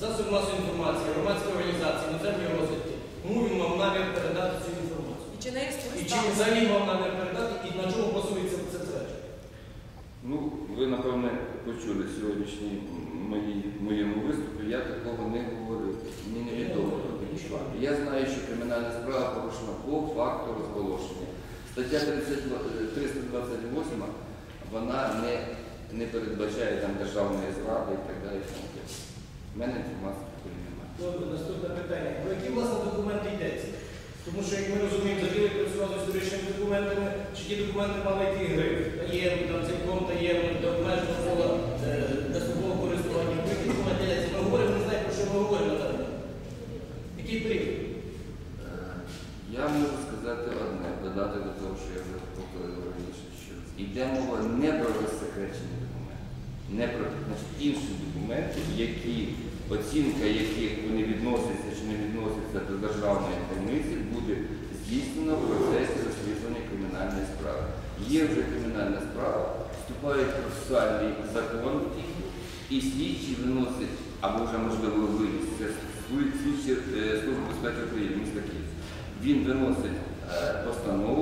засоб масової інформації, громадські організації, іноземні розвідки. Кому він мав намір передати цю інформацію? І чи не І чи він взагалі мав намір передати, і на чому базується це твердження? Ну, ви, напевне, почули сьогоднішній мої, моєму виступі, я такого не говорив. Мені невідомо. Я знаю, що кримінальна справа порушена по факту розголошення. Стаття 328, вона не, не передбачає там державної зради і так далі. і тому подібне. У мене інформації такої немає. Добре, наступне питання. Про які власне документи йдеться? Тому що, як ми розуміємо, закрили працював з історичними документами, чи ті документи мали йти гриф, таємний, там цілком таємний, до обмеженого кола е, дострокового користування. Про які документи йдеться? Ми говоримо, не знаю, про що ми говоримо. Який період? Я можу сказати одне, додати до того, що я вже повторив раніше, що йде мова не про розсекречені документи, не про інші документи, які, оцінка яких вони відносяться чи не відносяться до державної таємниці, буде здійснено в процесі розслідування кримінальної справи. Є вже кримінальна справа, вступають процесуальний закон, і слідчі виносять, або вже можливо виніс, це слідчі е, Служби безпеки України, міста Київ. Він виносить е, постанову.